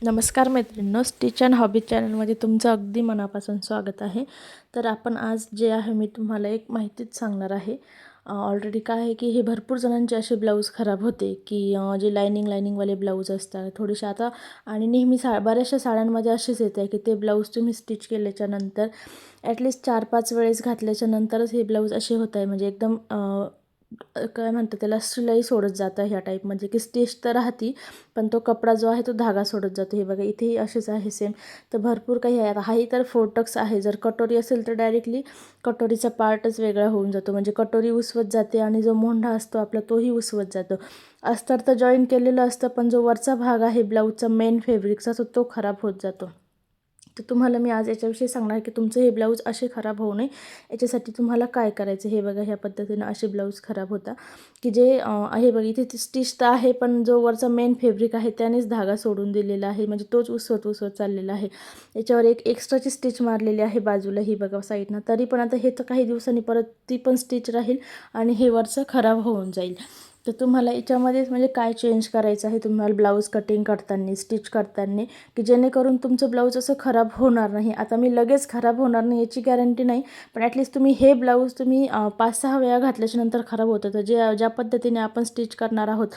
नमस्कार मैत्रिणींनो stitch and hobby चॅनलमध्ये तुमचं अगदी मनापासून स्वागत आहे. तर आपण आज जे आहे मी तुम्हाला एक माहितीच सांगणार आहे. ऑलरेडी काय आहे की हे भरपूर जणांचे असे ब्लाऊज खराब होते की जे लायनिंग लायनिंगवाले ब्लाऊज असतात थोडेसे आता आणि नेहमी सा बऱ्याचशा साड्यांमध्ये असेच येत आहे की ते ब्लाऊज तुम्ही स्टिच केल्याच्यानंतर ॲटलिस्ट चार पाच वेळेस घातल्याच्या नंतरच हे ब्लाऊज असे होत आहे. म्हणजे एकदम काय म्हणतात त्याला शिलाई सोडत जातं ह्या टाईप म्हणजे की स्टिच तर राहती पण तो कपडा जो आहे तो धागा सोडत जातो. हे बघा इथेही असेच आहे सेम तर भरपूर काही आहे. हाही तर फोटक्स आहे. जर कटोरी असेल तर डायरेक्टली कटोरीचा पार्टच वेगळा होऊन जातो. म्हणजे कटोरी उसवत जाते आणि जो मोंढा असतो आपला तोही उसवत जातो. अस्तर तर जॉईन केलेलं असतं पण जो वरचा भाग आहे ब्लाऊजचा मेन फेब्रिकचा तो तो खराब होत जातो. तर तुम्हाला मी आज याच्याविषयी सांगणार की तुमचं हे ब्लाऊज असे खराब होऊ नये. याच्यासाठी तुम्हाला काय करायचं? हे बघा ह्या पद्धतीनं असे ब्लाऊज खराब होता. की जे हे आहे बघा इथे स्टिच तर आहे पण जो वरचा मेन फेब्रिक आहे त्यानेच धागा सोडून दिलेला आहे. म्हणजे तोच उसवत उसवत चाललेला आहे. याच्यावर एक एक्स्ट्राची स्टिच मारलेली आहे बाजूला ही बघा साईडनं. तरी पण आता हे तर काही दिवसांनी परत ती पण स्टिच राहील आणि हे वरचं खराब होऊन जाईल. तर तुम्हाला याच्यामध्येच म्हणजे काय चेंज करायचं आहे? तुम्हाला ब्लाऊज कटिंग करताना स्टिच करताना की जेणेकरून तुमचं ब्लाऊज असं खराब होणार नाही? आता मी लगेच खराब होणार नाही याची गॅरंटी नाही पण ॲटलिस्ट तुम्ही हे ब्लाऊज तुम्ही पाच सहा वेळा घातल्याच्या नंतर खराब होतं. तर जे ज्या पद्धतीने आपण स्टिच करणार आहोत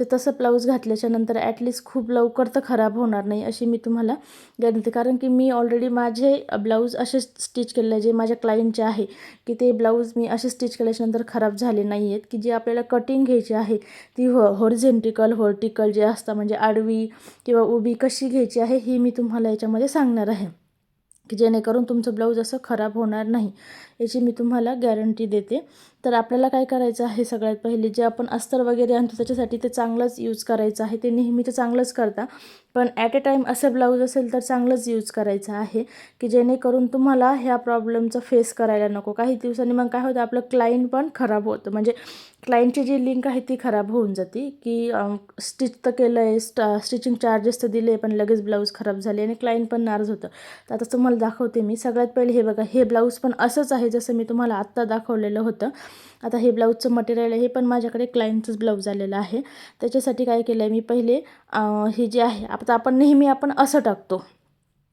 तर तसं ब्लाऊज घातल्याच्या नंतर ॲटलिस्ट खूप लवकर तर खराब होणार नाही अशी मी तुम्हाला गॅरंटी कारण की मी ऑलरेडी माझे ब्लाऊज असे स्टिच केलेले जे माझ्या क्लायंटचे आहे की ते ब्लाऊज मी असे स्टिच केल्याच्यानंतर खराब झाले नाही आहेत की जे आपल्याला कटिंग घ्यायची आहे ती हो होरिझेंटिकल व्हर्टिकल जे असतं म्हणजे आडवी किंवा उभी कशी घ्यायची आहे ही मी तुम्हाला याच्यामध्ये सांगणार आहे. की जेणेकरून तुमचं ब्लाऊज असं खराब होणार नाही याची मी तुम्हाला गॅरंटी देते. तर आपल्याला काय करायचं आहे सगळ्यात पहिले जे आपण अस्तर वगैरे आणतो त्याच्यासाठी ते चांगलंच यूज करायचं आहे. ते नेहमीचं चांगलंच करता पण ॲट अ टाईम असं ब्लाऊज असेल तर चांगलंच यूज करायचं आहे की जेणेकरून तुम्हाला ह्या प्रॉब्लेमचा फेस करायला नको. काही दिवसांनी मग काय होतं आपलं क्लाइंट पण खराब होतं. म्हणजे क्लाइंटची जी लिंक आहे ती खराब होऊन जाते. की स्टिच तर केलं आहे स्टिचिंग चार्जेस तर दिले पण लगेच ब्लाऊज खराब झाले आणि क्लाइंट पण नाराज होतं. तर आता तुम्हाला दाखवते मी. सगळ्यात पहिले हे बघा हे ब्लाऊज पण असंच आहे जसं मी तुम्हाला आत्ता दाखवलेलं होतं. आता हे ब्लाऊजचं मटेरियल आहे हे पण माझ्याकडे क्लायंटचंच ब्लाऊज आलेलं आहे. त्याच्यासाठी काय केलं आहे मी पहिले हे जे आहे तर आपण नेहमी आपण असं टाकतो.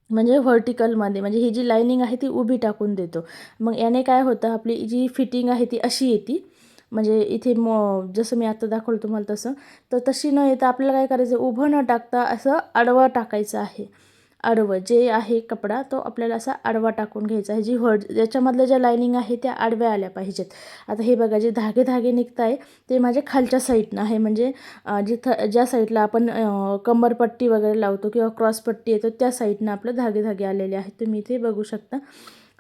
म्हणजे व्हर्टिकलमध्ये म्हणजे ही जी लाईनिंग आहे ती उभी टाकून देतो. मग याने काय होतं आपली जी फिटिंग आहे ती अशी येते. म्हणजे इथे म जसं मी आता दाखवलं तुम्हाला तसं तर तशी न येता आपल्याला काय करायचं उभं न टाकता असं आडवं टाकायचं आहे. आडवं. जे आहे कपडा तो आपल्याला असा आडवा टाकून घ्यायचा आहे. जी व्हर्ट ज्याच्यामधल्या ज्या लाईनिंग आहे त्या आडव्या आल्या पाहिजेत. आता हे बघा जे धागे धागे निघत आहे ते माझ्या खालच्या साईडनं आहे. म्हणजे जिथं ज्या साईडला आपण कंबरपट्टी वगैरे लावतो किंवा क्रॉसपट्टी येतो त्या साईडनं आपलं धागे धागे आलेले आहेत. तुम्ही इथे बघू शकता.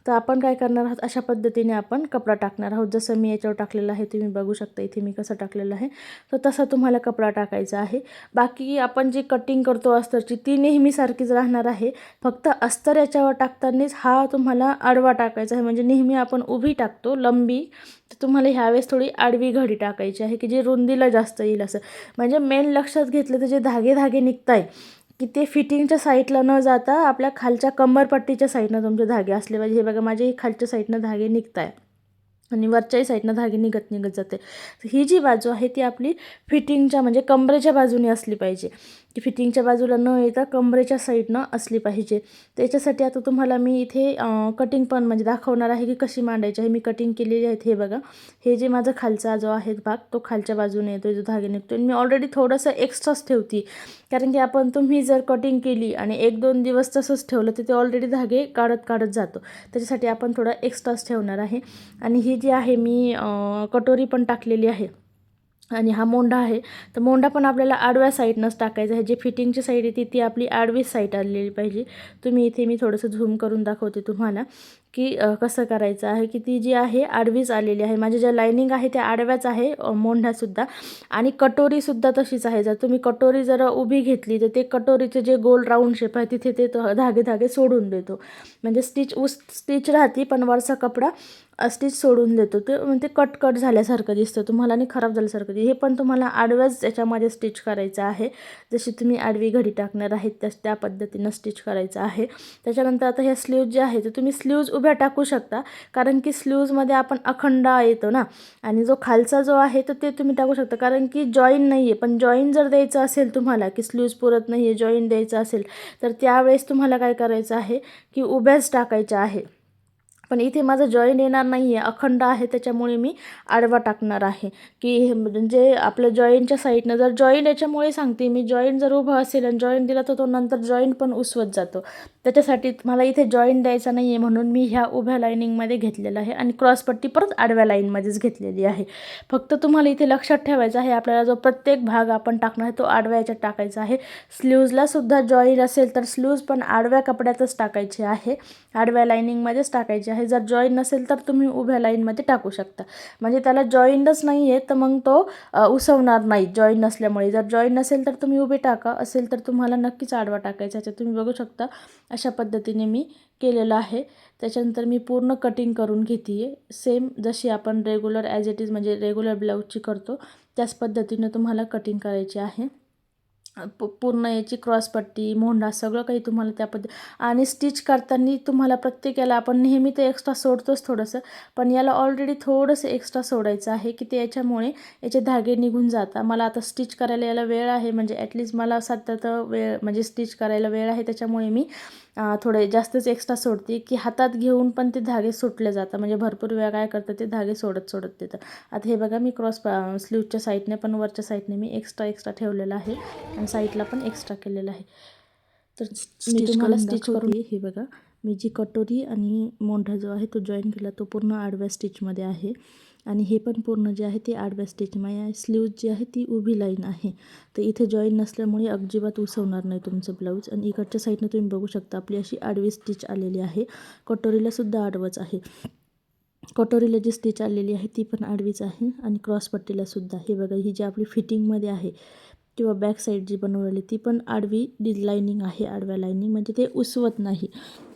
तर आपण काय करणार आहोत? अशा पद्धतीने आपण कपडा टाकणार आहोत. जसं मी याच्यावर टाकलेलं आहे तुम्ही बघू शकता इथे मी कसं टाकलेलं आहे. तर तसा तुम्हाला कपडा टाकायचा आहे. बाकी आपण जी कटिंग करतो अस्तरची ती नेहमीसारखीच राहणार आहे. फक्त अस्तर याच्यावर टाकतानाच हा तुम्हाला आडवा टाकायचा आहे. म्हणजे नेहमी आपण उभी टाकतो लंबी. तर तुम्हाला ह्यावेळेस थोडी आडवी घडी टाकायची आहे की जी रुंदीला जास्त येईल असं. म्हणजे मेन लक्षात घेतलं तर जे धागे धागे निघत आहे की ते फिटिंगच्या साईडला न जाता आपल्या खालच्या कंबरपट्टीच्या साईडनं तुमचे धागे असले पाहिजे. हे बघा माझे खालच्या साईडनं धागे निघत आहे आणि वरच्याही साईडनं धागे निघत निघत जाते. तर ही जी बाजू आहे ती आपली फिटिंगच्या म्हणजे कंबरेच्या बाजूने असली पाहिजे. की फिटिंगच्या बाजूला न येता कमरेच्या साईडनं असली पाहिजे. त्याच्यासाठी आता तुम्हाला मी इथे कटिंग पण म्हणजे दाखवणार आहे की कशी मांडायची आहे. मी कटिंग केलेली आहेत हे बघा. हे जे माझा खालचा जो आहे भाग तो खालच्या बाजूने येतो जो धागे निघतो आणि मी ऑलरेडी थोडंसं एक्स्ट्राच ठेवते. कारण की आपण तुम्ही जर कटिंग केली आणि एक दोन दिवस तसंच ठेवलं तर ते ऑलरेडी धागे काढत काढत जातो. त्याच्यासाठी आपण थोडा एक्स्ट्राच ठेवणार आहे. आणि ही जी आहे मी कटोरी पण टाकलेली आहे. आणि हा मोंढा आहे. तर मोंढा पण आपल्याला आडव्या साईडनंच टाकायचा आहे. जे फिटिंगची साईड येते ती आपली आडवी साईड आलेली पाहिजे. तुम्ही इथे मी थोडंसं झूम करून दाखवते तुम्हाला. की कसं करायचं आहे की ती जी आहे आडवीच आलेली आहे. माझ्या ज्या लाईनिंग आहे त्या आडव्याच आहे मोंढ्यासुद्धा आणि कटोरीसुद्धा तशीच आहे. जर तुम्ही कटोरी जर उभी घेतली तर ते कटोरीचे जे गोल राऊंड शेप आहे तिथे ते त- धागे धागे सोडून देतो. म्हणजे स्टिच उस स्टिच राहते पण वरचा कपडा स्टिच सोडून देतो. ते म्हणजे कट कट झाल्यासारखं दिसतं. तुम्हाला आणि खराब झाल्यासारखं दिसतं. हे पण तुम्हाला आडव्याच याच्यामध्ये स्टिच करायचं आहे. जशी तुम्ही आडवी घडी टाकणार आहेत त्या त्या पद्धतीनं स्टिच करायचं आहे. त्याच्यानंतर आता ह्या स्लीव्ज जे आहे ते तुम्ही स्लीव्ज उभ्या टाकू शकता. कारण की स्लीव्जमध्ये आपण अखंड येतो ना. आणि जो खालचा जो आहे तो ते तुम्ही टाकू शकता. कारण की जॉईन नाही आहे पण जॉईन जर द्यायचं असेल तुम्हाला की स्लीव्ज पुरत नाही आहे जॉईन द्यायचं असेल तर त्यावेळेस तुम्हाला काय करायचं आहे की उभ्याच टाकायच्या आहे. पण इथे माझं जॉईन येणार नाही आहे अखंड आहे त्याच्यामुळे मी आडवा टाकणार आहे. की म्हणजे आपलं जॉईनच्या साईडनं जर जॉईन याच्यामुळे सांगते मी जॉईन जर उभं असेल आणि जॉईन दिला तर तो नंतर जॉईन पण उसवत जातो. त्याच्यासाठी मला इथे जॉईन द्यायचा नाही आहे म्हणून मी ह्या उभ्या लाईनिंगमध्ये घेतलेलं आहे आणि क्रॉसपट्टी परत आडव्या लाईनमध्येच घेतलेली आहे. फक्त तुम्हाला इथे लक्षात ठेवायचं आहे आपल्याला जो प्रत्येक भाग आपण टाकणार आहे तो आडव्या याच्यात टाकायचा आहे. स्लीव्जला सुद्धा जॉईन असेल तर स्लीव्ज पण आडव्या कपड्यातच टाकायचे आहे. आडव्या लाईनिंगमध्येच टाकायचे आहे. आहे जर जॉईन नसेल तर तुम्ही उभ्या लाईनमध्ये टाकू शकता. म्हणजे त्याला जॉईंटच नाही आहे तर मग तो उसवणार नाही. जॉईन नसल्यामुळे. जर जॉईन नसेल तर तुम्ही उभे टाका. असेल तर तुम्हाला नक्कीच आडवा टाकायचा आहे. तुम्ही बघू शकता अशा पद्धतीने मी केलेलं आहे. त्याच्यानंतर मी पूर्ण कटिंग करून घेते आहे सेम जशी आपण रेग्युलर ॲज इट इज म्हणजे रेग्युलर ब्लाऊजची करतो त्याच पद्धतीनं तुम्हाला कटिंग करायची आहे. प पूर्ण याची क्रॉसपट्टी मोंढा सगळं काही तुम्हाला त्या पद्धती आणि स्टिच करताना तुम्हाला प्रत्येकाला आपण नेहमी ते एक्स्ट्रा सोडतोच थोडंसं. पण याला ऑलरेडी थोडंसं एक्स्ट्रा सोडायचं आहे की ते याच्यामुळे याचे धागे निघून जातात. मला आता स्टिच करायला याला वेळ आहे. म्हणजे ॲटलिस्ट मला सतत वेळ म्हणजे स्टिच करायला वेळ आहे. त्याच्यामुळे मी थोडे जास्तच एक्स्ट्रा सोडते की हातात घेऊन पण ते धागे सुटले जातात. म्हणजे भरपूर वेळा काय करतं ते धागे सोडत सोडत देतं आता हे बघा मी क्रॉस स्लीवच्या साईडने पण वरच्या साईडने मी एक्स्ट्रा एक्स्ट्रा ठेवलेलं आहे. आणि साईडला पण एक्स्ट्रा केलेलं आहे. तर मी तुम्हाला स्टिच करून हे बघा. मी जी कटोरी आणि मोंढा जो आहे तो जॉईन केला तो पूर्ण आडव्या स्टिचमध्ये आहे. आणि हे पण पूर्ण जे आहे ते आडव्या स्टिचमध्ये आहे. स्लीव्ज जी आहे ती उभी लाईन आहे. तर इथे जॉईन नसल्यामुळे अजिबात उसवणार नाही तुमचं ब्लाऊज आणि इकडच्या साईडनं तुम्ही बघू शकता आपली अशी आडवी स्टिच आलेली आहे. कटोरीलासुद्धा आडवंच आहे. कटोरीला जी स्टिच आलेली आहे ती पण आडवीच आहे. आणि क्रॉसपट्टीलासुद्धा हे बघा ही जी आपली फिटिंगमध्ये आहे किंवा बॅक साईड जी बनवलेली ती पण आडवी लाईनिंग आहे आडव्या लाईनिंग म्हणजे ते उसवत नाही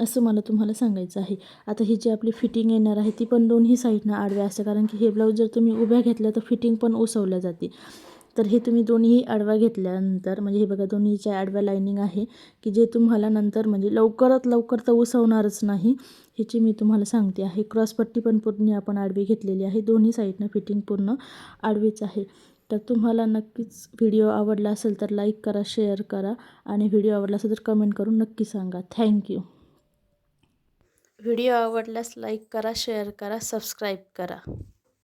असं मला तुम्हाला सांगायचं आहे. आता ही जी आपली फिटिंग येणार आहे ती पण दोन्ही साईडनं आडव्या असते कारण की हे ब्लाऊज जर तुम्ही उभ्या घेतल्या तर फिटिंग पण उसवल्या जाते. तर हे तुम्ही दोन्ही आडव्या घेतल्यानंतर म्हणजे हे बघा दोन्हीच्या आडव्या लाईनिंग आहे की जे तुम्हाला नंतर म्हणजे लवकरात लवकर तर उसवणारच नाही ह्याची मी तुम्हाला सांगते आहे. क्रॉसपट्टी पण पूर्ण आपण आडवी घेतलेली आहे दोन्ही साईडनं फिटिंग पूर्ण आडवीच आहे. तर तुम्हाला नक्कीच व्हिडिओ आवडला असेल तर लाईक करा शेअर करा आणि व्हिडिओ आवडला असेल तर कमेंट करून नक्की सांगा. थँक्यू व्हिडिओ आवडल्यास लाईक करा शेअर करा सबस्क्राईब करा.